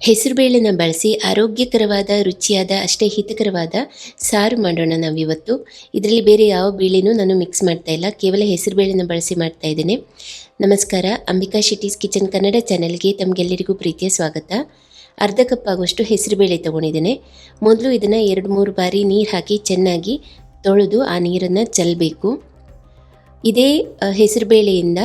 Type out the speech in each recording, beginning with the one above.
ಹೆಸರುಬೇಳೆನ ಬಳಸಿ ಆರೋಗ್ಯಕರವಾದ, ರುಚಿಯಾದ, ಅಷ್ಟೇ ಹಿತಕರವಾದ ಸಾರು ಮಾಡೋಣ ನಾವಿವತ್ತು. ಇದರಲ್ಲಿ ಬೇರೆ ಯಾವ ಬೇಳೆನೂ ನಾನು ಮಿಕ್ಸ್ ಮಾಡ್ತಾ ಇಲ್ಲ. ಕೇವಲ ಹೆಸರುಬೇಳೆನ ಬಳಸಿ ಮಾಡ್ತಾ ಇದ್ದೇನೆ. ನಮಸ್ಕಾರ. ಅಂಬಿಕಾ ಶಿಟೀಸ್ ಕಿಚನ್ ಕನ್ನಡ ಚಾನೆಲ್ಗೆ ತಮಗೆಲ್ಲರಿಗೂ ಪ್ರೀತಿಯ ಸ್ವಾಗತ. ಅರ್ಧ ಕಪ್ ಆಗುವಷ್ಟು ಹೆಸರುಬೇಳೆ ತೊಗೊಂಡಿದ್ದೇನೆ. ಮೊದಲು ಇದನ್ನು ಎರಡು ಮೂರು ಬಾರಿ ನೀರು ಹಾಕಿ ಚೆನ್ನಾಗಿ ತೊಳೆದು ಆ ನೀರನ್ನು ಚೆಲ್ಲಬೇಕು ಇದೇ ಹೆಸರುಬೇಳೆಯಿಂದ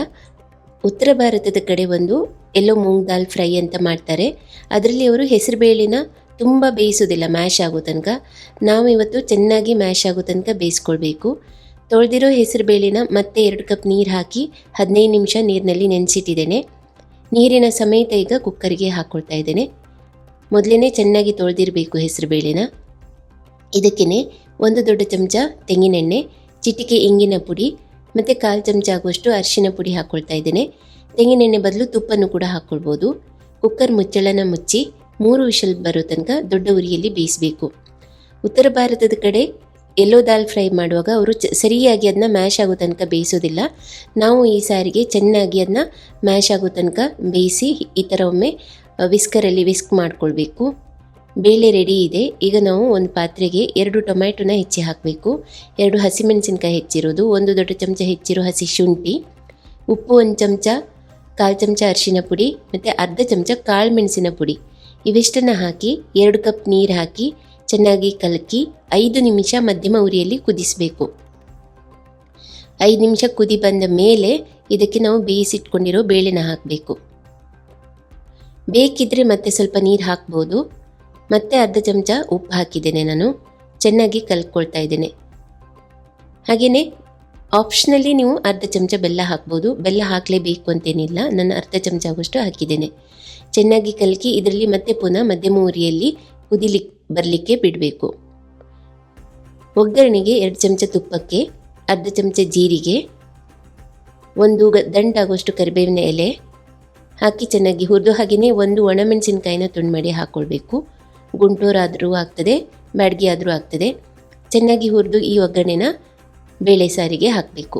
ಉತ್ತರ ಭಾರತದ ಕಡೆ ಒಂದು ಎಲ್ಲೋ ಮೂಂಗ್ ದಾಲ್ ಫ್ರೈ ಅಂತ ಮಾಡ್ತಾರೆ. ಅದರಲ್ಲಿ ಅವರು ಹೆಸರುಬೇಳೆನ ತುಂಬ ಬೇಯಿಸೋದಿಲ್ಲ, ಮ್ಯಾಶ್ ಆಗೋ ತನಕ. ನಾವು ಇವತ್ತು ಚೆನ್ನಾಗಿ ಮ್ಯಾಶ್ ಆಗೋ ತನಕ ಬೇಯಿಸ್ಕೊಳ್ಬೇಕು. ತೊಳೆದಿರೋ ಹೆಸರುಬೇಳೆನ ಮತ್ತೆ ಎರಡು ಕಪ್ ನೀರು ಹಾಕಿ ಹದಿನೈದು ನಿಮಿಷ ನೀರಿನಲ್ಲಿ ನೆನೆಸಿಟ್ಟಿದ್ದೇನೆ. ನೀರಿನ ಸಮೇತ ಈಗ ಕುಕ್ಕರ್ಗೆ ಹಾಕ್ಕೊಳ್ತಾ ಇದ್ದೇನೆ. ಮೊದಲೇ ಚೆನ್ನಾಗಿ ತೊಳೆದಿರಬೇಕು ಹೆಸರುಬೇಳೆನ ಇದಕ್ಕೇ ಒಂದು ದೊಡ್ಡ ಚಮಚ ತೆಂಗಿನೆಣ್ಣೆ, ಚಿಟಿಕೆ ಇಂಗಿನ ಪುಡಿ, ಮತ್ತು ಕಾಲು ಚಮಚ ಆಗುವಷ್ಟು ಅರಿಶಿನ ಪುಡಿ ಹಾಕ್ಕೊಳ್ತಾ ಇದ್ದೇನೆ. ತೆಂಗಿನೆಣ್ಣೆ ಬದಲು ತುಪ್ಪನ್ನು ಕೂಡ ಹಾಕ್ಕೊಳ್ಬೋದು ಕುಕ್ಕರ್ ಮುಚ್ಚಳನ ಮುಚ್ಚಿ ಮೂರು ವಿಷಲ್ ಬರೋ ತನಕ ದೊಡ್ಡ ಉರಿಯಲ್ಲಿ ಬೇಯಿಸಬೇಕು. ಉತ್ತರ ಭಾರತದ ಕಡೆ ಎಲ್ಲೋ ದಾಲ್ ಫ್ರೈ ಮಾಡುವಾಗ ಅವರು ಚ, ಸರಿಯಾಗಿ ಅದನ್ನ ಮ್ಯಾಶ್ ಆಗೋ ತನಕ ಬೇಯಿಸೋದಿಲ್ಲ. ನಾವು ಈ ಸಾರಿಗೆ ಚೆನ್ನಾಗಿ ಅದನ್ನ ಮ್ಯಾಶ್ ಆಗೋ ತನಕ ಬೇಯಿಸಿ ಈ ಥರ ಒಮ್ಮೆ ವಿಸ್ಕರಲ್ಲಿ ವಿಸ್ಕ್ ಮಾಡ್ಕೊಳ್ಬೇಕು. ಬೇಳೆ ರೆಡಿ ಇದೆ. ಈಗ ನಾವು ಒಂದು ಪಾತ್ರೆಗೆ ಎರಡು ಟೊಮ್ಯಾಟೊನ ಹೆಚ್ಚಿ ಹಾಕಬೇಕು. ಎರಡು ಹಸಿಮೆಣಸಿನ್ಕಾಯಿ ಹೆಚ್ಚಿರೋದು, ಒಂದು ದೊಡ್ಡ ಚಮಚ ಹೆಚ್ಚಿರೋ ಹಸಿ ಶುಂಠಿ, ಉಪ್ಪು ಒಂದು ಚಮಚ ಕಾಲು ಚಮಚ ಅರಿಶಿನ ಪುಡಿ ಮತ್ತು ಅರ್ಧ ಚಮಚ ಕಾಳು ಮೆಣಸಿನ ಪುಡಿ. ಇವೆಷ್ಟನ್ನು ಹಾಕಿ ಎರಡು ಕಪ್ ನೀರು ಹಾಕಿ ಚೆನ್ನಾಗಿ ಕಲಕಿ ಐದು ನಿಮಿಷ ಮಧ್ಯಮ ಉರಿಯಲ್ಲಿ ಕುದಿಸಬೇಕು. ಐದು ನಿಮಿಷ ಕುದಿ ಬಂದ ಮೇಲೆ ಇದಕ್ಕೆ ನಾವು ಬೇಯಿಸಿಟ್ಕೊಂಡಿರೋ ಬೇಳೆನ ಹಾಕಬೇಕು. ಬೇಕಿದ್ರೆ ಮತ್ತೆ ಸ್ವಲ್ಪ ನೀರು ಹಾಕ್ಬೋದು. ಮತ್ತೆ ಅರ್ಧ ಚಮಚ ಉಪ್ಪು ಹಾಕಿದ್ದೇನೆ ನಾನು. ಚೆನ್ನಾಗಿ ಕಲ್ಕೊಳ್ತಾ ಇದ್ದೇನೆ. ಹಾಗೆಯೇ ಆಪ್ಷನಲ್ಲಿ ನೀವು ಅರ್ಧ ಚಮಚ ಬೆಲ್ಲ ಹಾಕ್ಬೋದು. ಬೆಲ್ಲ ಹಾಕಲೇಬೇಕು ಅಂತೇನಿಲ್ಲ. ನಾನು ಅರ್ಧ ಚಮಚ ಆಗುವಷ್ಟು ಹಾಕಿದ್ದೇನೆ. ಚೆನ್ನಾಗಿ ಕಲಕಿ ಇದರಲ್ಲಿ ಮತ್ತೆ ಪುನಃ ಮಧ್ಯಮ ಉರಿಯಲ್ಲಿ ಕುದಿಲಿ ಬರಲಿಕ್ಕೆ ಬಿಡಬೇಕು. ಒಗ್ಗರಣೆಗೆ ಎರಡು ಚಮಚ ತುಪ್ಪಕ್ಕೆ, ಅರ್ಧ ಚಮಚ ಜೀರಿಗೆ, ಒಂದು ಗ ದಂಟಾಗುವಷ್ಟು ಕರಿಬೇವಿನ ಎಲೆ ಹಾಕಿ ಚೆನ್ನಾಗಿ ಹುರಿದು ಹಾಗೆಯೇ ಒಂದು ಒಣಮೆಣಸಿನ್ಕಾಯಿನ ತುಂಡು ಮಾಡಿ ಹಾಕ್ಕೊಳ್ಬೇಕು ಗುಂಟೂರಾದರೂ ಆಗ್ತದೆ ಬ್ಯಾಡ್ಗೆ ಆದರೂ ಆಗ್ತದೆ. ಚೆನ್ನಾಗಿ ಹುರಿದು ಈ ಒಗ್ಗರಣೆನ ಬೇಳೆ ಸಾರಿಗೆ ಹಾಕಬೇಕು.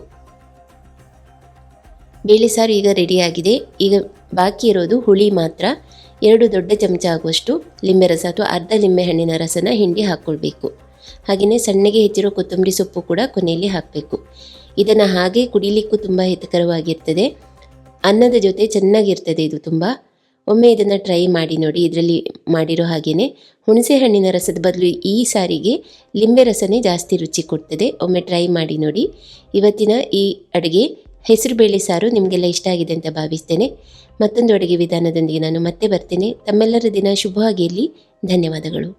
ಬೇಳೆ ಸಾರು ಈಗ ರೆಡಿಯಾಗಿದೆ ಈಗ ಬಾಕಿ ಇರೋದು ಹುಳಿ ಮಾತ್ರ. ಎರಡು ದೊಡ್ಡ ಚಮಚ ಆಗುವಷ್ಟು ಲಿಂಬೆ ರಸ ಅಥವಾ ಅರ್ಧ ಲಿಂಬೆ ಹಣ್ಣಿನ ರಸನ ಹಿಂಡಿ ಹಾಕ್ಕೊಳ್ಬೇಕು. ಹಾಗೆಯೇ ಸಣ್ಣಗೆ ಹೆಚ್ಚಿರೋ ಕೊತ್ತಂಬರಿ ಸೊಪ್ಪು ಕೂಡ ಕೊನೆಯಲ್ಲಿ ಹಾಕಬೇಕು. ಇದನ್ನು ಹಾಗೆ ಕುಡಿಲಿಕ್ಕೂ ತುಂಬ ಹಿತಕರವಾಗಿರ್ತದೆ. ಅನ್ನದ ಜೊತೆ ಚೆನ್ನಾಗಿರ್ತದೆ ಇದು ತುಂಬ. ಒಮ್ಮೆ ಇದನ್ನು ಟ್ರೈ ಮಾಡಿ ನೋಡಿ, ಇದರಲ್ಲಿ ಮಾಡಿರೋ ಹಾಗೆಯೇ ಹುಣಸೆ ಹಣ್ಣಿನ ರಸದ ಬದಲು ಈ ಸಾರಿಗೆ ಲಿಂಬೆ ರಸನೇ ಜಾಸ್ತಿ ರುಚಿ ಕೊಡ್ತದೆ. ಒಮ್ಮೆ ಟ್ರೈ ಮಾಡಿ ನೋಡಿ. ಇವತ್ತಿನ ಈ ಅಡುಗೆ ಹೆಸರುಬೇಳೆ ಸಾರು ನಿಮಗೆಲ್ಲ ಇಷ್ಟ ಆಗಿದೆ ಅಂತ ಭಾವಿಸ್ತೇನೆ. ಮತ್ತೊಂದು ಅಡುಗೆ ವಿಧಾನದೊಂದಿಗೆ ನಾನು ಮತ್ತೆ ಬರ್ತೇನೆ. ತಮ್ಮೆಲ್ಲರ ದಿನ ಶುಭವಾಗಿರಲಿ ಧನ್ಯವಾದಗಳು.